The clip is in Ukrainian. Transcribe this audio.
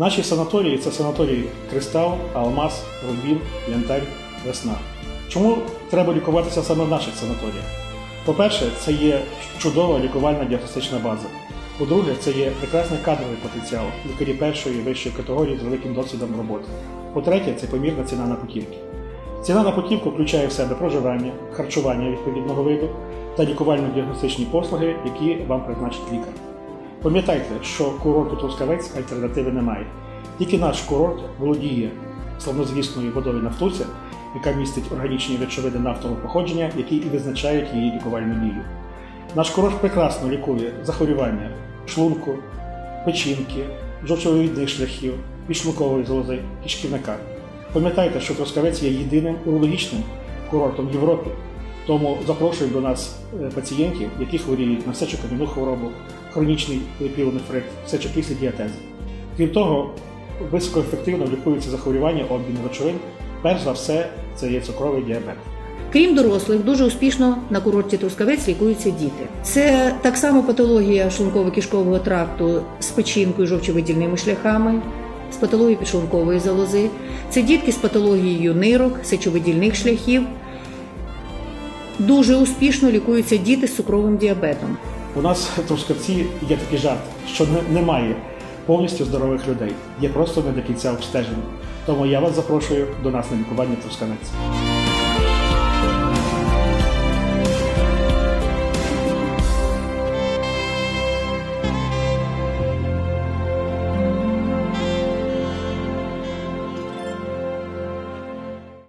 Наші санаторії це санаторії Кристал, Алмаз, Рубін, Янтарь, Весна. Чому треба лікуватися саме в наших санаторіях? По-перше, це є чудова лікувальна діагностична база. По-друге, це є прекрасний кадровий потенціал, лікарі першої і вищої категорії з великим досвідом роботи. По-третє, це помірна ціна на путівки. Ціна на путівку включає в себе проживання, харчування відповідного виду та лікувально-діагностичні послуги, які вам призначить лікар. Пам'ятайте, що курорту Трускавець альтернативи немає. Тільки наш курорт володіє славнозвісною водою Нафтуся, яка містить органічні речовини нафтового походження, які і визначають її лікувальну дію. Наш курорт прекрасно лікує захворювання шлунку, печінки, жовчовидних шляхів, підшлункової залози, кишківника. Пам'ятайте, що Трускавець є єдиним урологічним курортом в Європі. Тому запрошую до нас е, пацієнтів, які хворіють на сечокам'яну хворобу, хронічний пілонефрит, сечокислі діатези. Крім того, високоефективно лікуються захворювання обміну речовин. Перш за все, це є цукровий діабет. Крім дорослих, дуже успішно на курорті Трускавець лікуються діти. Це так само патологія шлунково-кишкового тракту з печінкою, жовчовидільними шляхами, з патологією підшлункової залози. Це дітки з патологією нирок, сечовидільних шляхів. Дуже успішно лікуються діти з цукровим діабетом. У нас Трускавці є такий жарт, що не- немає повністю здорових людей, є просто не до кінця обстежені. Тому я вас запрошую до нас на лікування Трускавець.